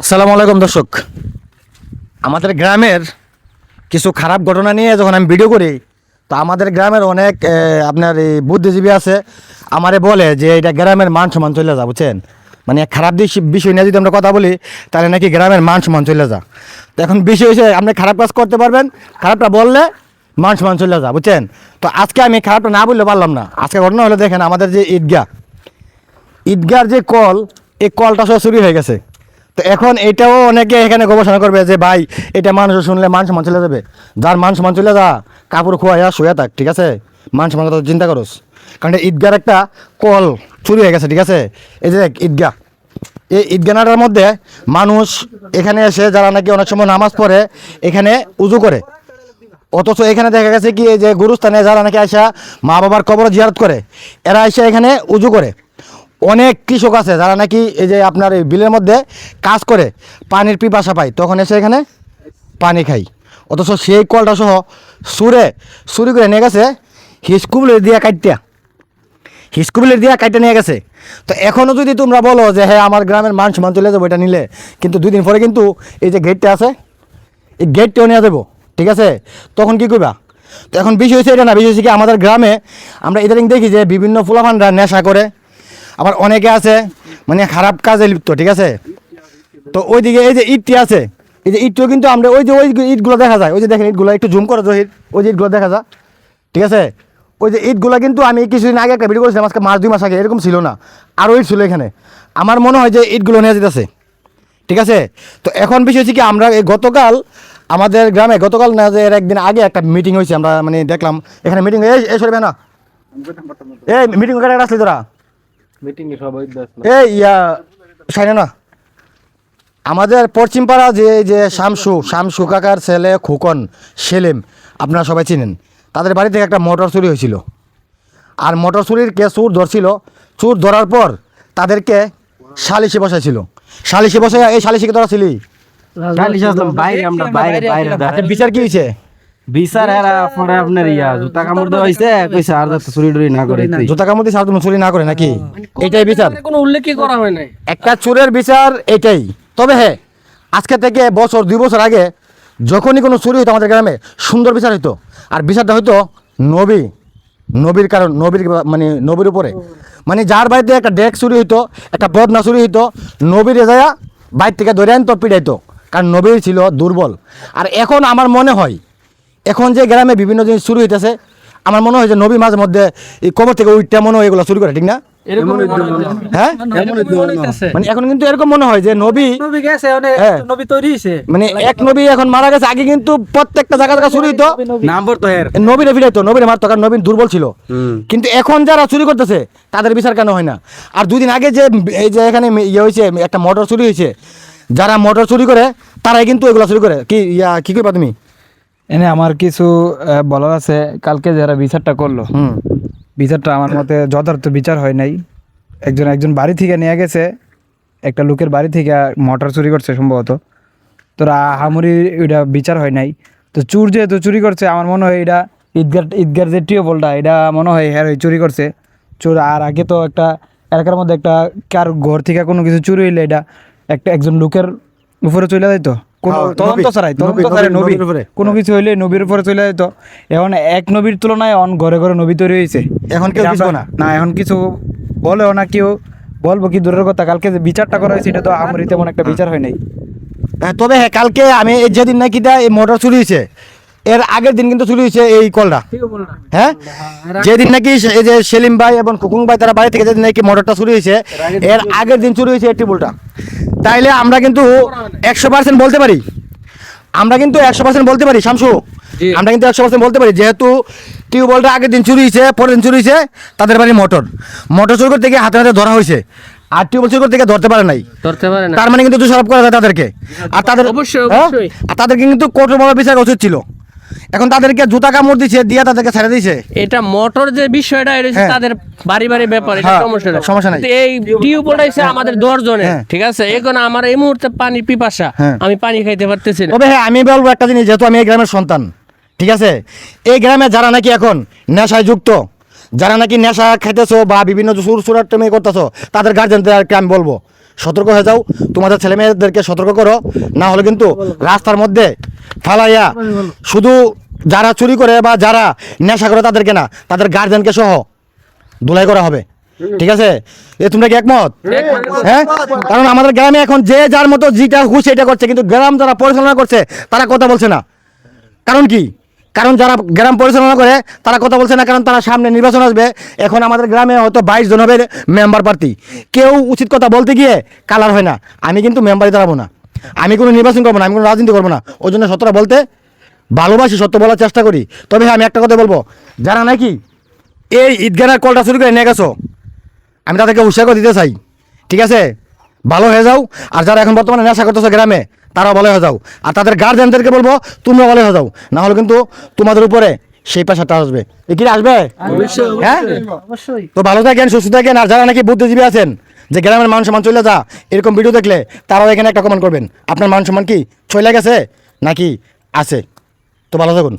আসসালামু আলাইকুম, দর্শক। আমাদের গ্রামের কিছু খারাপ ঘটনা নিয়ে যখন আমি ভিডিও করি, তো আমাদের গ্রামের অনেক আপনার এই বুদ্ধিজীবী আছে। আমারে বলে যে, এটা গ্রামের মান সম্মান চলে যা, বুঝছেন? মানে খারাপ বিষয় নিয়ে যদি আমরা কথা বলি, তাহলে নাকি গ্রামের মান সম্মান চলে যা। তো এখন বিষয় হচ্ছে আপনি খারাপ কাজ করতে পারবেন, খারাপটা বললে মান সম্মান চলে যা, বুঝছেন? তো আজকে আমি খারাপটা না বললে পারলাম না। আজকে ঘটনা হলো, দেখেন আমাদের যে ঈদগাহ ঈদগার যে কল এই কলটা সব চুরি হয়ে গেছে। তো এখন এটাও অনেকে এখানে গবেষণা করবে যে, ভাই, এটা মানুষ শুনলে মানুষ মান চলে যাবে। যার মানুষ মান চলে যা, কাপড় খোয়া যা শুয়ে থাক, ঠিক আছে? মান সম্মান কথা চিন্তা করস। কারণ ঈদগার একটা কল চুরি হয়ে গেছে, ঠিক আছে? এই যে দেখ, ঈদগাহ। এই ঈদগানাটার মধ্যে মানুষ এখানে এসে, যারা নাকি অনেক সময় নামাজ পড়ে, এখানে উজু করে। অথচ এখানে দেখা গেছে কি, এই যে গুরুস্থানে যারা নাকি আসা মা বাবার কবর জিয়ারত করে, এরা এসে এখানে উজু করে। অনেক কৃষক আছে যারা নাকি এই যে আপনার এই বিলের মধ্যে কাজ করে, পানির পিপাসা পায়। তখন এসে এখানে পানি খাই অথচ সেই কলটা সহ সুরে চুরি করে নিয়ে গেছে, হিসকুবলের দিয়া কাটতে হিসকুবলের দিয়া কাটতে নিয়ে গেছে। তো এখনও যদি তোমরা বলো যে হ্যাঁ আমার গ্রামের মান সম্মান চলে যাব, এটা নিলে। কিন্তু দুই দিন পরে কিন্তু এই যে গেটটা আছে, এই গেটটাও নিয়ে দেবো ঠিক আছে? তখন কি করবা তো এখন বিষয় হচ্ছে এটা না বিষয় হচ্ছে কি আমাদের গ্রামে আমরা ইদানিং দেখি যে বিভিন্ন ফুলাফানরা নেশা করে আবার অনেকে আছে মানে খারাপ কাজে লিপ্ত, ঠিক আছে? তো ওইদিকে এই যে ইটটি আছে, এই যে ইটটিও কিন্তু আমরা ওই যে ওই ইটগুলো দেখা যায়। ওই যে দেখেন ইটগুলো, একটু জুম করো জহির, ওই যে ইটগুলো দেখা যায়, ঠিক আছে? ওই যে ইটগুলো কিন্তু আমি কিছুদিন আগে একটা ভিডিও করেছিলাম, আজকে মাস, দুই মাস আগে, এরকম ছিল না, আরও ইট ছিল এখানে। আমার মনে হয় যে ইটগুলো নিয়ে যেতেছে, ঠিক আছে? তো এখন বিষয় হচ্ছে কি, আমরা এই গতকাল, আমাদের গ্রামে গতকাল না, যে এর একদিন আগে একটা মিটিং হয়েছে, আমরা মানে দেখলাম, এখানে মিটিং এই সরবে না। এই মিটিং আসলি তোরা? মিটিং এ সবাই ব্যস্ত। এই ইয়া সাইনে না। আমাদের পশ্চিমপাড়া যে যে শামসু শামসু কাকার ছেলে খোকন সেলিম আপনারা সবাই চিনেন। তাদের বাড়ি থেকে একটা মোটর চুরি হয়েছিল। আর মোটর চুরির কে চুর ধরছিল। চুর ধরার পর তাদেরকে সালিশে বসাইছিল। সালিশে বসাই এই সালিশে তোরা ছিলি? চালিশ আসলাম বাইরে আমরা বাইরে বাইরে। আচ্ছা, বিচার কি হয়েছে? বিচার এরা পরে আপনার ইয়া জুতা কামড় দেওয়া হয়েছে কইছে আর যাতে চুরি না করে তুই। জোতা কামড় দিয়ে তুমি চুরি না করে নাকি? এটাই বিচার। কোনো উল্লেখই করা হয় নাই? একটা চোরের বিচার এটাই। তবে হ্যাঁ আজকে থেকে বছর দুই বছর আগে যখনই কোনো চুরি হতো আমাদের গ্রামে সুন্দর বিচার হতো আর বিচারটা হয়তো নবী নবীর কারণ নবীর মানে নবীর উপরে। মানে যার বাড়িতে একটা ডেক চুরি হইতো একটা বদনা চুরি হইতো নবীর যায়া বাইর থেকে ধরে আনতো পিড়াইতো কারণ নবীর ছিল দুর্বল। আর এখন আমার মনে হয় এখন যে গ্রামে বিভিন্ন জিনিস চুরি হইতেছে আমার মনে হয় যে নবী মাঝে মধ্যে এই কবর থেকে ওইটা মনে হয় এগুলো চুরি করে ঠিক না? হ্যাঁ মানে এখন কিন্তু এরকম মনে হয় যে নবী নবী গেছে অনেক। নবী তৈরি হয়েছে মানে এক নবী এখন মারা গেছে আগে কিন্তু প্রত্যেকটা জায়গা জায়গা চুরি হইতো। নাম্বার তো এর নবীরে ফিরাইতো নবীরে মারতো কারণ নবীন দুর্বল ছিল। কিন্তু এখন যারা চুরি করতেছে তাদের বিচার কেন হয় না? আর দুদিন আগে যে এই যে এখানে ইয়ে হয়েছে একটা মোটর চুরি হয়েছে যারা মোটর চুরি করে তারাই কিন্তু এগুলো চুরি করে। কি ইয়া কি করবা তুমি? এনে আমার কিছু বলার আছে। কালকে যারা বিচারটা করল হুম। বিচারটা আমার মতে যথার্থ বিচার হয় নাই। একজন একজন বাড়ি থেকে নিয়ে গেছে একটা লোকের বাড়ি থেকে মোটর চুরি করছে সম্ভবত। তোরা হামুরি ওইটা বিচার হয় নাই। তো চুর যেহেতু চুরি করছে আমার মনে হয় এটা ঈদগার ঈদগার যে টিউবওয়েলটা এটা মনে হয় হ্যাঁ চুরি করছে। চোর আর আগে তো একটা এলাকার মধ্যে একটা কার ঘর থেকে কোনো কিছু চুরি হইলে এটা একটা একজন লোকের উপরে চলে যাইতো। তদন্ত ছাড়াই তদন্ত ছাড়াই নবী, নবীর নবীর উপরে। কোনো কিছু হইলে নবীর উপরে চলে যেত এখন এক নবীর তুলনায় অন ঘরে ঘরে নবী তৈরি হয়েছে এখন কেউ এটা না। না এখন কিছু বলেও না কেউ বলব কি দূরের কথা। কালকে যে বিচারটা করা হয়েছে এটা তো আমার তেমন একটা বিচার হয় নাই। হ্যাঁ, তবে হ্যাঁ কালকে আমি যেদিন নাকি এই মোটর চুরি হয়েছে এর আগের দিন কিন্তু চুরি হয়েছে এই কলটা। হ্যাঁ? যেদিন নাকি এই যে সেলিম ভাই এবং কুকুং ভাই তারা বাড়ি থেকে যেদিন নাকি মোটরটা চুরি হয়েছে এর আগের দিন চুরি হয়েছে এই টিউবওয়েলটা তাইলে আমরা কিন্তু একশো পার্সেন্ট বলতে পারি। আমরা কিন্তু একশো পার্সেন্ট বলতে পারি শামসু। আমরা কিন্তু একশো পার্সেন্ট বলতে পারি যেহেতু টিউবওয়েলটা আগের দিন চুরি হয়েছে পরের দিন চুরি হয়েছে তাদের বাড়ি মোটর। মোটর চুরি করতে গিয়ে হাতে হাতে ধরা হয়েছে আর টিউবওয়েল চুরি করতে গিয়ে ধরতে পারে নাই। ধরতে পারে না। তার মানে কিন্তু দোষারোপ করা যায় তাদেরকে। আর তাদের অবশ্যই, হ্যাঁ? আর তাদেরকে কিন্তু কঠোরভাবে বিচার উচিত ছিল। এখন তাদেরকে জুতা কামড় দিচ্ছে দিয়ে তাদেরকে ছেড়ে দিয়েছে এটা মোটর যে বিষয়টা এটা হ্যাঁ। তাদের বাড়ি বাড়ি ব্যাপার এটা হ্যাঁ, সমস্যা নাই সমস্যা নাই। এই টিউবওয়েলটা হচ্ছে আমাদের দশ জনের হ্যাঁ। ঠিক আছে এখন আমার এই মুহূর্তে পানি পিপাসা। আমি পানি খাইতে পারতেছি না তবে হ্যাঁ আমি বলব একটা জিনিস যেহেতু আমি এই গ্রামের সন্তান ঠিক আছে এই গ্রামে যারা নাকি এখন নেশায় যুক্ত যারা নাকি নেশা খেতেছো বা বিভিন্ন সুর সুরার টেমে করতেছো তাদের গার্জেনদেরকে আমি বলব সতর্ক হয়ে যাও। তোমাদের ছেলে মেয়েদেরকে সতর্ক করো। না হলে কিন্তু রাস্তার মধ্যে ফালাইয়া শুধু যারা চুরি করে বা যারা নেশা করে তাদেরকে না, তাদের গার্জেনকে সহ ধুলাই করা হবে। ঠিক আছে? এ তোমরা কি একমত? হ্যাঁ? কারণ আমাদের গ্রামে এখন যে যার মতো যেটা হুশ এটা করছে, কিন্তু গ্রাম যারা পরিচালনা করছে, তারা কথা বলছে না। কারণ কি? কারণ যারা গ্রাম পরিচালনা করে, তারা কথা বলছে না, কারণ তারা সামনে নির্বাচন আসবে। এখন আমাদের গ্রামে হয়তো বাইশ জন হবে মেম্বার প্রার্থী। কেউ উচিত কথা বলতে গিয়ে কালার হয় না। আমি কিন্তু মেম্বারে দাঁড়াবো না। আমি কোনো নির্বাচন করব না, আমি কোনো রাজনীতি করব না। ওই জন্য সত্যটা বলতে ভালোবাসি, সত্য বলার চেষ্টা করি। তবে হ্যাঁ আমি একটা কথা বলব। যারা নাকি এই ঈদগানের কলটা শুরু করে নিয়ে গেছো, আমি তাদেরকে উৎসাহ দিতে চাই। ঠিক আছে? ভালো হয়ে যাও। আর যারা এখন বর্তমানে নেশা করতেছো গ্রামে তারাও বলে হয়ে যাও। আর তাদের গার্জেনদেরকে বলব তোমরা বলে হয়ে যাও। না হলে কিন্তু তোমাদের উপরে সেই পেশাটা আসবে। কি আসবে? হ্যাঁ? তো ভালো থাকেন সুস্থ থাকেন আর যারা নাকি বুদ্ধিজীবী আছেন যে গ্রামের মান সম্মান চলে যা এরকম ভিডিও দেখলে তারাও এখানে একটা কমেন্ট করবেন। আপনার মান সম্মান কি চলে গেছে নাকি আছে? তো ভালো থাকুন।